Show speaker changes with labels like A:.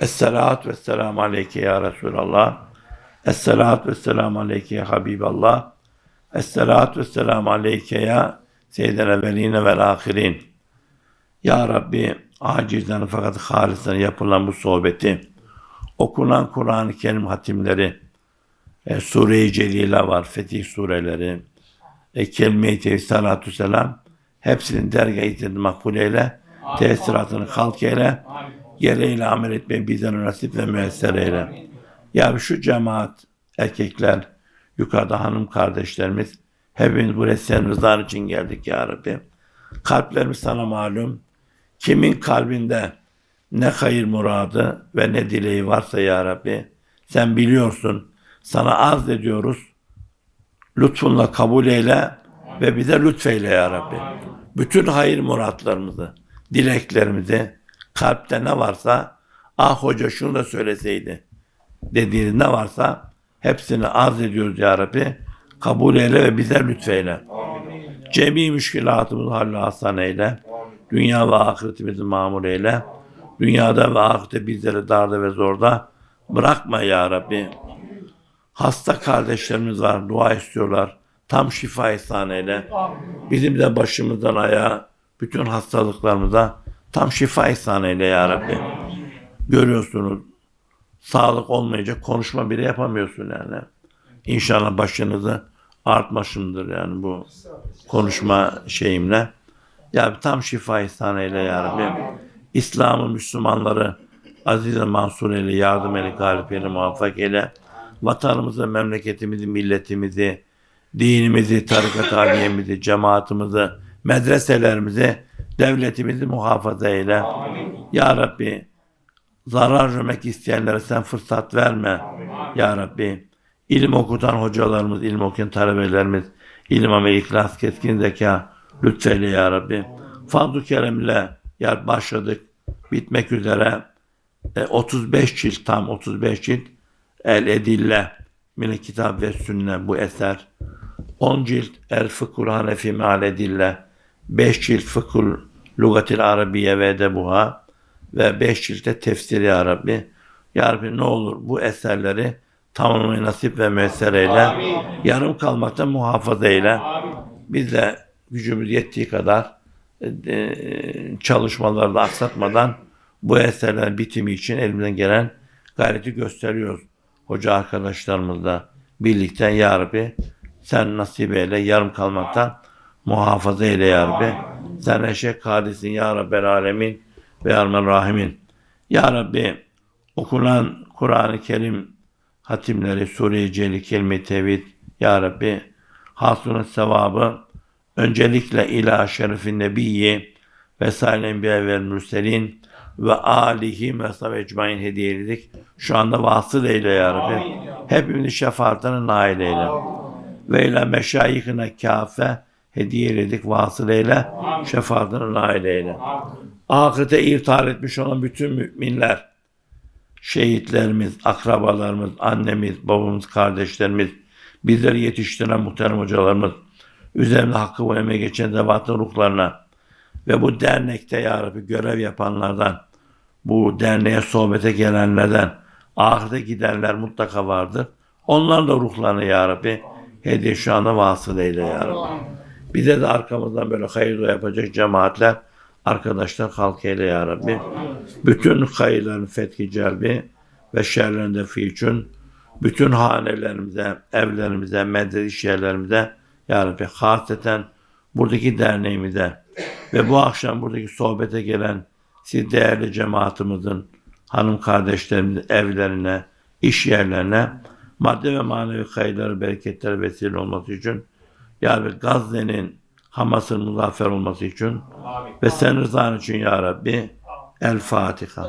A: Esselatu vesselamu aleyke ya Resulallah. Esselatu vesselamu aleyke ya Habiballah. Esselatu vesselamu aleyke ya Seyyidel evveline vel ahirin. Ya Rabbi acizden fakat halisten yapılan bu sohbeti, okunan Kur'an-ı Kerim hatimleri, e, Sure-i Celile var, Fetih sureleri, e, Kelime-i Tevhid, Salatü Selam, hepsinin dergah izzeti makbul eyle, tesiratını halk eyle, gereğiyle amel etmeyi bizden nasip ve müesser eyle. Ya şu cemaat, erkekler, yukarıda hanım kardeşlerimiz, hepimiz buraya senin rızan için geldik ya Rabbi. Kalplerimiz sana malum. Kimin kalbinde ne hayır muradı ve ne dileği varsa ya Rabbi, sen biliyorsun. Sana arz ediyoruz. Lütfunla kabul eyle ve bize lütfeyle ya Rabbi. Bütün hayır muratlarımızı, dileklerimizi, kalpte ne varsa, ah hoca şunu da söyleseydi dediğiniz ne varsa hepsini arz ediyoruz ya Rabbi. Kabul eyle ve bize lütfeyle. Cemi müşkilatımızı halle hasan eyle. Dünya ve ahiretimizi mamur eyle. Dünyada ve ahirette bizleri darda ve zorda bırakma ya Rabbi. Hasta kardeşlerimiz var, dua istiyorlar. Tam şifa ihsan eyle. Bizim de başımızdan ayağa, bütün hastalıklarımıza tam şifa ihsan eyle ya Rabbi. Görüyorsunuz, sağlık olmayacak konuşma bile yapamıyorsun yani. İnşallah başınızı artmışımdır yani bu konuşma şeyimle. Ya tam şifa ihsan eyle ya Rabbi. İslam'ı, Müslümanları aziz ve mansur eyle, yardım eyle, galip eyle, muvaffak eyle. Vatanımızı, memleketimizi, milletimizi, dinimizi, tarikat aliyemizi, cemaatimizi, medreselerimizi, devletimizi muhafaza eyle. Ya Rabbi, zarar vermek isteyenlere sen fırsat verme. Ya Rabbi, ilim okutan hocalarımız, ilim okuyan talebelerimiz, ilim ve ihlas, keskin zeka, lütfeyle ya Rabbi. Fadl-ı Kerem'le ya başladık, bitmek üzere e, 35 cilt, tam 35 cilt, El Edille, Mine Kitap ve Sünne bu eser. 10 cilt El Fıkhul Hanefi Meal Edille, 5 cilt Fıkhul Lugatil Arabiye ve Edebuha ve 5 ciltte Tefsiri ya Rabbi. Ya Rabbi ne olur bu eserleri tamamlamayı nasip ve müesser eyle. Yarım kalmaktan muhafaza eyle. Biz de gücümüz yettiği kadar e, çalışmaları da aksatmadan bu eserlerin bitimi için elimizden gelen gayreti gösteriyoruz. Hoca arkadaşlarımızla birlikte Ya Rabbi sen nasip eyle yarım kalmaktan muhafaza eyle Ya Rabbi. Sen eşek kadisin Ya Rabbel Alemin ve Ermen Rahimin. Ya Rabbi okunan Kur'an-ı Kerim hatimleri, Sure-i Celil, Kelime-i Tevhid, Ya Rabbi hasunun sevabı öncelikle ilah şerifin nebiyyi vesaire enbiya ve mürselin ve alihi mesab ecmain hediye edildik. Şu anda vasıl eyle ya Rabbi. Hepimizi şefaatine nail eyle. Ve ile meşayihine kafe hediye edildik. Vasıl eyle. Şefaatine nail eyle. Ahirete irtihar etmiş olan bütün müminler, şehitlerimiz, akrabalarımız, annemiz, babamız, kardeşlerimiz, bizleri yetiştiren muhterem hocalarımız, üzerinde hakkı ve emeği geçen zevatın ruhlarına ve bu dernekte ya Rabbi görev yapanlardan, bu derneğe sohbete gelenlerden, ahirete gidenler mutlaka vardır. Onların da ruhlarını ya Rabbi hediye şu anda vasıl eyle ya Rabbi. Bize de arkamızdan böyle hayır yapacak cemaatler, arkadaşlar halk eyle ya Rabbi. Bütün hayırların fethi celbi ve şerlerin de için bütün hanelerimize, evlerimize, medrese iş yerlerimize ya Rabbi hasreten buradaki derneğimize ve bu akşam buradaki sohbete gelen siz değerli cemaatimizin hanım kardeşlerimizin evlerine, iş yerlerine madde ve manevi hayırları, bereketleri vesile olması için ya Rabbi Gazze'nin Hamas'ın muzaffer olması için ve sen rızan için ya Rabbi El Fatiha.